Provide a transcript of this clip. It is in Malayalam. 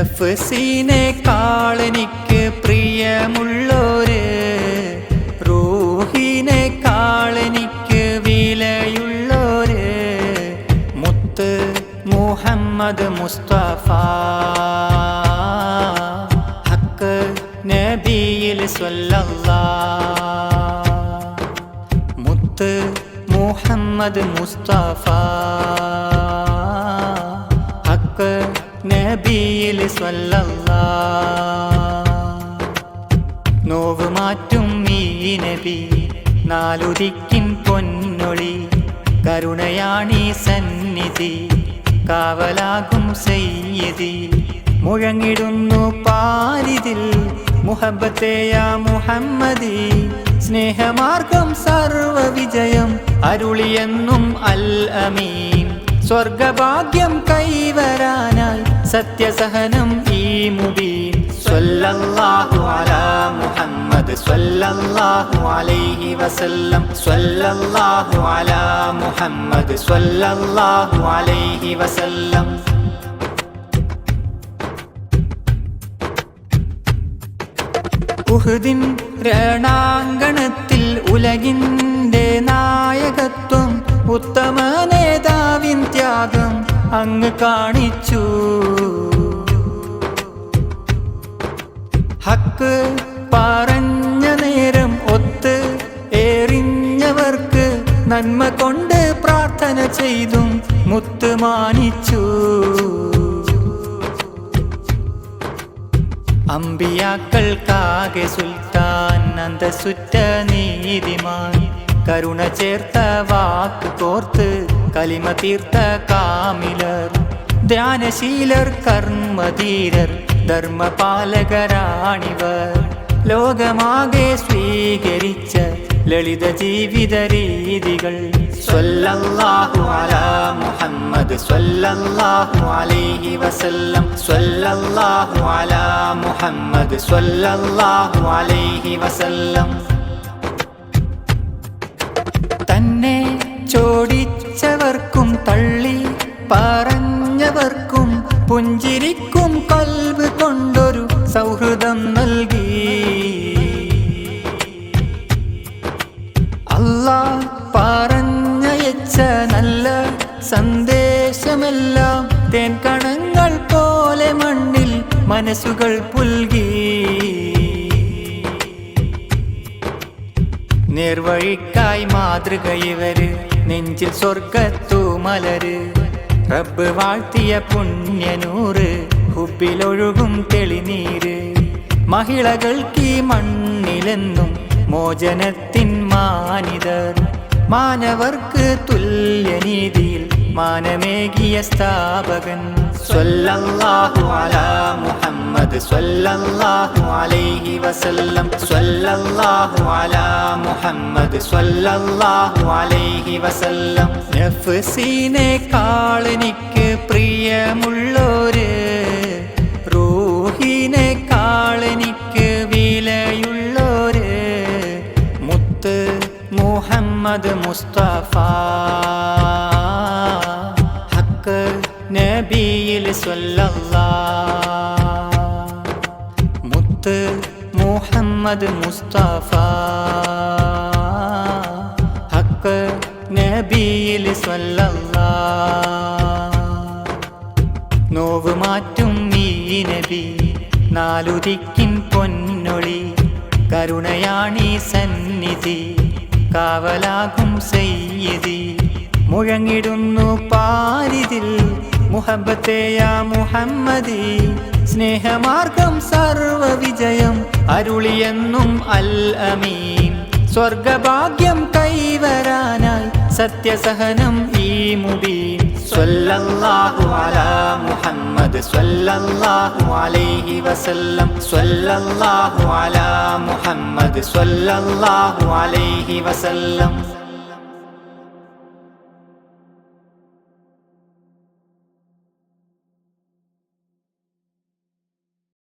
നഫ്സീനേക്കാളെനിക്ക് പ്രിയമുള്ളോര്. കാളനിക്ക് വിലയുള്ളോര്. മുത്ത് മുഹമ്മദ് മുസ്തഫ. ഹക്ക് നബിയിൽ സ്വല്ലല്ലാ. മുത്ത് മുഹമ്മദ് മുസ്തഫ. ഹക്ക് നബിയിൽ നോവ് മാറ്റും ഈ നബി നാലുദിക്കിൻ പൊന്നൊളി. കരുണയാണി സന്നിധി കാവലാകും സയ്യതി മുഴങ്ങിടുന്നു പാരിതിൽ മുഹബത്തെയാ മുഹമ്മദി. സ്നേഹമാർഗം സർവ വിജയം അരുളിയെന്നും അൽ അമീൻ. സ്വർഗഭാഗ്യം കൈവരാനായി സത്യസഹനം ഈ മുബീൻ സ്വല്ലല്ലാഹു അലാ മുഹമ്മദ് സ്വല്ലല്ലാഹു അലൈഹി വസല്ലം അലാ മുഹമ്മദ് സ്വല്ലല്ലാഹു അലൈഹി വസല്ലം. ഉഹുദിൻ രണാങ്കണത്തിൽ ഉലകിന്റെ നായകത്വം ഉത്തമ നേതാവിൻ ത്യാഗം അങ്ങ് കാണിച്ചു. ഹക്ക് പറഞ്ഞ നേരം ഒത്ത് എറിഞ്ഞവർക്ക് നന്മ കൊണ്ട് പ്രാർത്ഥന ചെയ്തും മുത്ത് മാനിച്ചു. അമ്പിയാക്കൾക്കാകെ സുൽത്താൻ അന്തസുറ്റ നീതിമാൻ കരുണ ചേർത്ത വാക്ക് കോർത്ത് കലിമ തീർത്ത കാമിലർ. ധ്യാനശീലർ കർമ്മധീരർ ധർമ്മപാലകരാണിവർ. ലോകമാകെ സ്വീകരിച്ച ലളിത ജീവിത രീതികൾ. മുഹമ്മദ് മുഹമ്മദ് വസല്ലം. ചോടിച്ചവർക്കും തള്ളി പറഞ്ഞവർക്കും പുഞ്ചിരിക്കും കൽവ് കൊണ്ടൊരു സൗഹൃദം നൽകി. അല്ലാ പറഞ്ഞയച്ച നല്ല സന്ദേശമെല്ലാം തേൻ കണങ്ങൾ പോലെ മണ്ണിൽ മനസ്സുകൾ പുൽകി നേർവഴിക്കായി മാതൃക ഇവർ നെഞ്ചിൽ സ്വർഗത്തു മലര്. റബ്ബ് വാഴ്ത്തിയ പുണ്യനൂറ്. ഹുബിലൊഴുകും തെളിനീര്. മഹിളകൾക്ക് ഈ മണ്ണിലെന്നും മോചനത്തിൻ മാനിതർ. മാനവർക്ക് തുല്യനീതിയിൽ മാനമേകിയ സ്ഥാപകൻ. സ്വല്ലല്ലാഹു അലാ മുഹമ്മദ് സ്വല്ലല്ലാഹു അലൈഹി വസല്ലം. സ്വല്ലല്ലാഹു അലാ മുഹമ്മദ് സ്വല്ലല്ലാഹു അലൈഹി വസല്ലം. നഫ്സീനേക്കാളെനിക്ക് പ്രിയമുള്ളോര് കാളനിക്ക് വിലയുള്ളോര് മുത്ത് മുഹമ്മദ് മുസ്തഫ. ഹക്ക് നബിയിൽ സ്വല്ലല്ലാ മുഹമ്മദ് മുസ്തഫ. ഹക്ക് നബിയിൽ സ്വല്ലല്ലാ. നോവ് മാറ്റും ഈ നബി നാലുദിക്കിൻ പൊന്നൊളി. കരുണയാണി സന്നിധി കാവലാകും സയ്യതി മുഴങ്ങിടുന്നു പാരിതിൽ മുഹബത്തെയാ മുഹമ്മദി. സ്നേഹമാർഗം സർവ വിജയം അരുളിയെന്നും അൽ അമീൻ സ്വർഗഭാഗ്യം കൈവരാനായി സത്യസഹനം ഈ മുബീൻ. സ്വല്ലല്ലാഹു അലാ മുഹമ്മദ് സ്വല്ലല്ലാഹു അലൈഹി വസല്ലം. സ്വല്ലല്ലാഹു അലാ മുഹമ്മദ് സ്വല്ലല്ലാഹു അലൈഹി വസല്ലം.